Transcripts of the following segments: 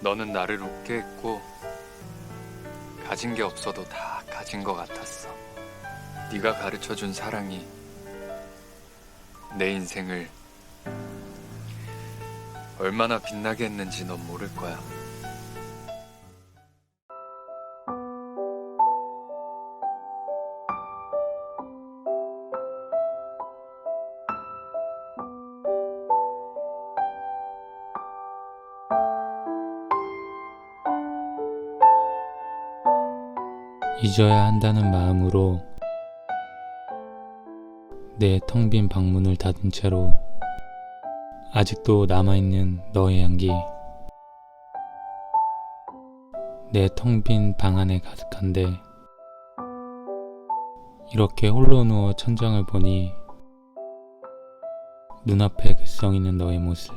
너는 나를 웃게 했고 가진 게 없어도 다 가진 것 같았어. 네가 가르쳐 준 사랑이 내 인생을 얼마나 빛나게 했는지 넌 모를 거야. 잊어야 한다는 마음으로 내 텅 빈 방문을 닫은 채로 아직도 남아있는 너의 향기 내 텅 빈 방 안에 가득한데 이렇게 홀로 누워 천장을 보니 눈앞에 글썽 이는 너의 모습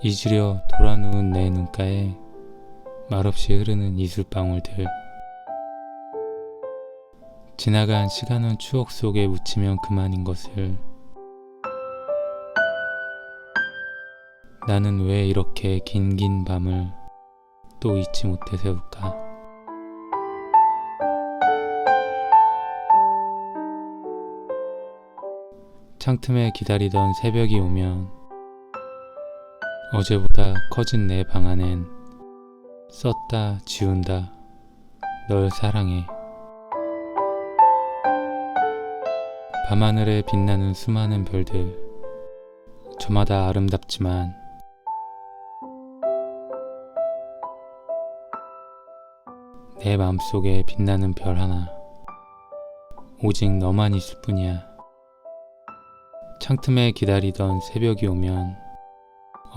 잊으려 돌아누운 내 눈가에 말없이 흐르는 이슬방울들. 지나간 시간은 추억 속에 묻히면 그만인 것을. 나는 왜 이렇게 긴긴 밤을 또 잊지 못해 세울까? 창틈에 기다리던 새벽이 오면 어제보다 커진 내 방 안엔 썼다 지운다. 널 사랑해. 밤하늘에 빛나는 수많은 별들. 저마다 아름답지만 내 마음속에 빛나는 별 하나. 오직 너만 있을 뿐이야. 창틈에 기다리던 새벽이 오면